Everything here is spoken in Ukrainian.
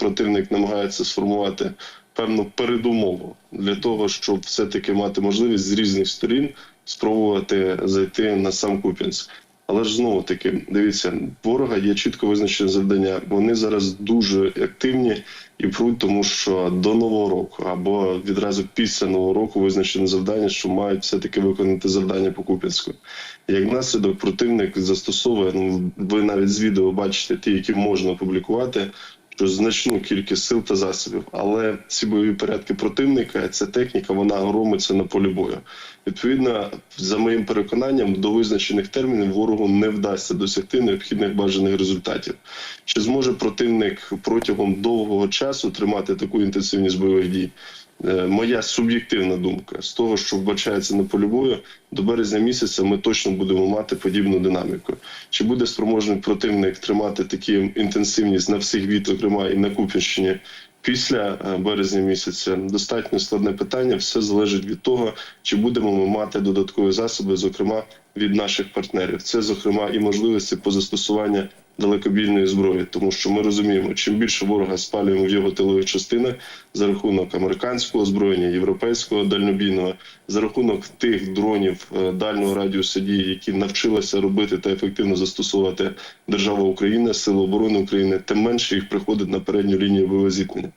противник намагається сформувати певну передумову для того, щоб все-таки мати можливість з різних сторін спробувати зайти на сам Куп'янськ. Але ж знову таки, дивіться, ворога є чітко визначені завдання. Вони зараз дуже активні і пруть, тому що до нового року або відразу після нового року визначені завдання, що мають все таки виконати завдання по Куп'янську. Як наслідок, противник застосовує. Ну ви навіть з відео бачите ті, які можна опублікувати. Що значну кількість сил та засобів, але ці бойові порядки противника, ця техніка, вона громиться на полі бою. Відповідно, за моїм переконанням, до визначених термінів ворогу не вдасться досягти необхідних бажаних результатів. Чи зможе противник протягом довгого часу тримати таку інтенсивність бойових дій? Е, Моя суб'єктивна думка з того, що вбачається на полі бою, до березня місяця ми точно будемо мати подібну динаміку. Чи буде спроможний противник тримати такі інтенсивність на всіх від, зокрема і на Куп'янщині після е, березня місяця? Достатньо складне питання. Все залежить від того, чи будемо ми мати додаткові засоби, зокрема від наших партнерів. Це зокрема і можливості по застосуванню далекобійної зброї, тому що ми розуміємо, чим більше ворога спалюємо в його тилових частини за рахунок американського озброєння, європейського дальнобійного, за рахунок тих дронів е, дальнього радіуса дії, які навчилася робити та ефективно застосовувати держава України, Сили оборони України, тим менше їх приходить на передню лінію бойового зіткнення.